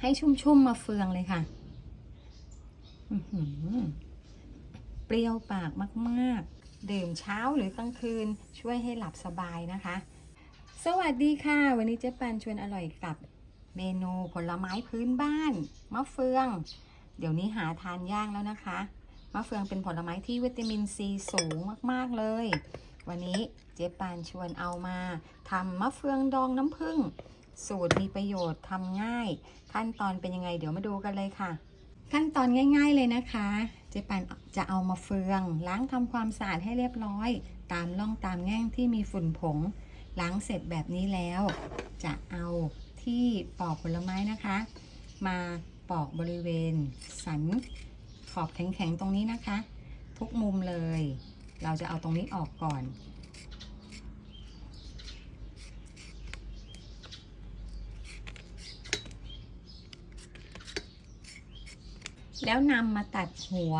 ให้ชุ่มๆมาเฟืองเลยค่ะเปรี้ยวปากมากๆ ดื่มเช้าหรือกลางคืนช่วยให้หลับสบายนะคะ สวัสดีค่ะ วันนี้เจ๊ปันชวนอร่อยกับเมนูผลไม้พื้นบ้านมะเฟือง เดี๋ยวนี้หาทานยากแล้วนะคะมะเฟืองเป็นผลไม้ที่วิตามินซีสูงมากๆเลย วันนี้เจ๊ปานชวนเอามาทำมะเฟืองดองน้ำผึ้ง สูตรมีประโยชน์ทำง่าย ขั้นตอนเป็นยังไงเดี๋ยวมาดูกันเลยค่ะ ขั้นตอนง่ายๆเลยนะคะ เจ๊ปานจะเอามาเฟือง ล้างทำความสะอาดให้เรียบร้อย ตามร่องตามแง่งที่มีฝุ่นผง ล้างเสร็จแบบนี้แล้ว จะเอาที่ปอกผลไม้นะคะ มาปอกบริเวณ สันขอบแข็งๆตรงนี้นะคะ ทุกมุมเลย เราจะเอาตรงนี้ออกก่อน แล้วนำมาตัดหัว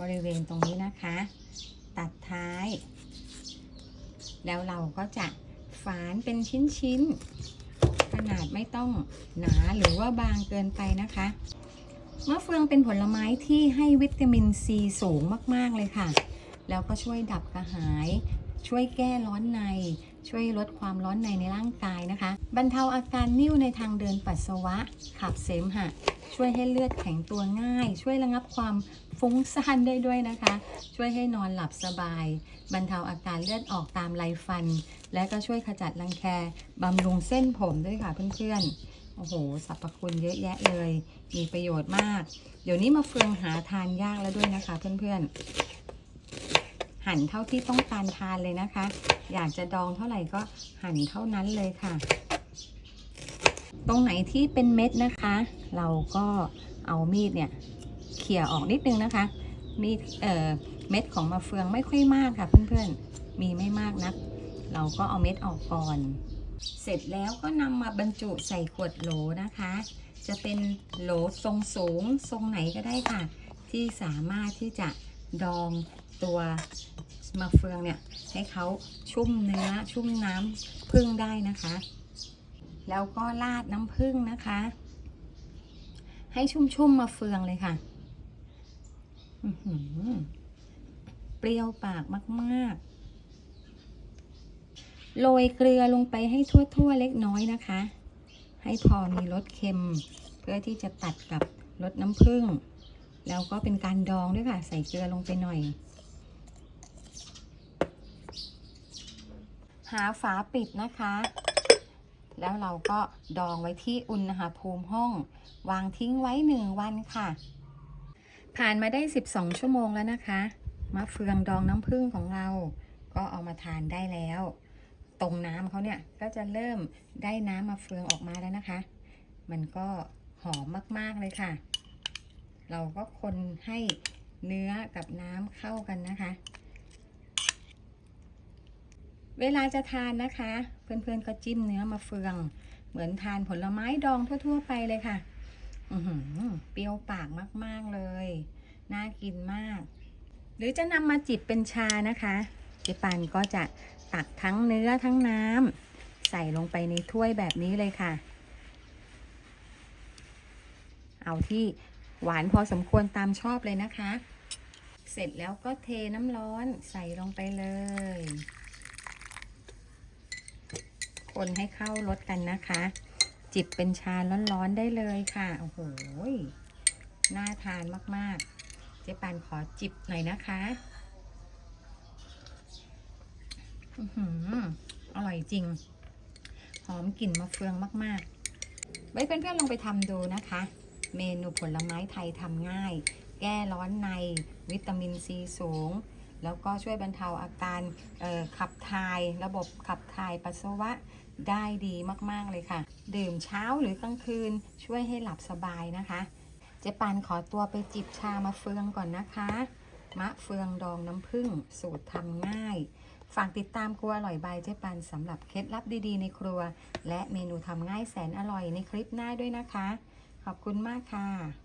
บริเวณตรงนี้นะคะ ตัดท้าย แล้วเราก็จะฝานเป็นชิ้นๆ ขนาดไม่ต้องหนาหรือว่าบางเกินไปนะคะมะเฟืองเป็นผลไม้ที่ให้วิตามินซีสูงมาก ๆ เลยค่ะ แล้วก็ช่วยดับกระหาย ช่วยแก้ร้อนใน ช่วยลดความร้อนในในร่างกายนะคะ บรรเทาอาการนิ่วในทางเดินปัสสาวะ ขับเสมหะ ช่วยให้เลือดแข็งตัวง่าย ช่วยระงับความฟุ้งซ่านได้ด้วยนะคะ ช่วยให้นอนหลับสบาย บรรเทาอาการเลือดออกตามไรฟัน และก็ช่วยขจัดรังแคบำรุงเส้นผมด้วยค่ะเพื่อนๆโอ้โห สรรพคุณเยอะแยะเลย มีประโยชน์มาก เดี๋ยวนี้มาเฟืองหาทานยากแล้วด้วยนะคะเพื่อนๆ หั่นเท่าที่ต้องการทานเลยนะคะ อยากจะดองเท่าไหร่ก็หั่นเท่านั้นเลยค่ะ ตรงไหนที่เป็นเม็ดนะคะ เราก็เอามีดเนี่ยเขี่ยออกนิดนึงนะคะ มีดเอ่อเม็ดของมะเฟืองไม่ค่อยมากค่ะเพื่อนๆ มีไม่มากนัก เราก็เอาเม็ดออกก่อน เสร็จแล้วก็นำมาบรรจุใส่ขวดโหลนะคะ จะเป็นโหลทรงสูงทรงไหนก็ได้ค่ะ ที่สามารถที่จะดองตัว มะเฟืองเนี่ยให้เขาชุ่มเนื้อชุ่มน้ำพึ่งได้นะคะ แล้วก็ราดน้ำผึ้งนะคะ ให้ชุ่มๆมาเฟืองเลยค่ะเปรี้ยวปากมากๆ โรยเกลือลงไปให้ทั่วๆเล็กน้อยนะคะ ให้พอมีรสเค็ม เพื่อที่จะตัดกับรสน้ำผึ้งแล้วก็เป็นการดองด้วยค่ะ ใส่เกลือลงไปหน่อย หาฝาปิดนะคะ แล้วเราก็ดองไว้ที่อุณหภูมิห้อง วางทิ้งไว้หนึ่งวันค่ะ ผ่านมาได้ 12 ชั่วโมงแล้วนะคะ มะเฟืองดองน้ำผึ้งของเรา ก็เอามาทานได้แล้ว ตรงน้ำเขาเนี่ยก็จะเริ่มได้น้ำมะเฟืองออกมาแล้วนะคะ มันก็หอมมาก ๆ เลยค่ะ เราก็คนให้เนื้อกับน้ำเข้ากันนะคะ เวลาจะทานนะคะ เพื่อนๆก็จิ้มเนื้อมาเฟือง เหมือนทานผลไม้ดองทั่ว ๆ ไปเลยค่ะอือหือเปรี้ยวปากมากๆเลย น่ากินมาก หรือจะนำมาจิบเป็นชานะคะเจปันก็จะตักทั้งเนื้อทั้งน้ำใส่ลงไปในถ้วยแบบนี้เลยค่ะ เอาที่หวานพอสมควรตามชอบเลยนะคะ เสร็จแล้วก็เทน้ำร้อนใส่ลงไปเลย คนให้เข้ารสกันนะคะ จิบเป็นชาร้อนๆได้เลยค่ะ โอ้โห น่าทานมากๆ เจ๊ปานขอจิบหน่อยนะคะอื้อหืออร่อยจริง หอมกลิ่นมะเฟืองมากๆ ไว้เพื่อนๆลองไปทำดูนะคะ เมนูผลไม้ไทยทำง่าย แก้ร้อนใน วิตามินซีสูง แล้วก็ช่วยบรรเทาอาการขับถ่าย ระบบขับถ่ายปัสสาวะ ได้ดีมากๆเลยค่ะ ดื่มเช้าหรือกลางคืนช่วยให้หลับสบายนะคะ เจ๊ปานขอตัวไปจิบชามาเฟืองก่อนนะคะ มะเฟืองดองน้ำผึ้งสูตรทำง่าย ฝากติดตามครัวอร่อยบายเจ๊ปานสำหรับเคล็ดลับดีๆ ในครัว และเมนูทำง่ายแสนอร่อยในคลิปหน้าด้วยนะคะ ขอบคุณมากค่ะ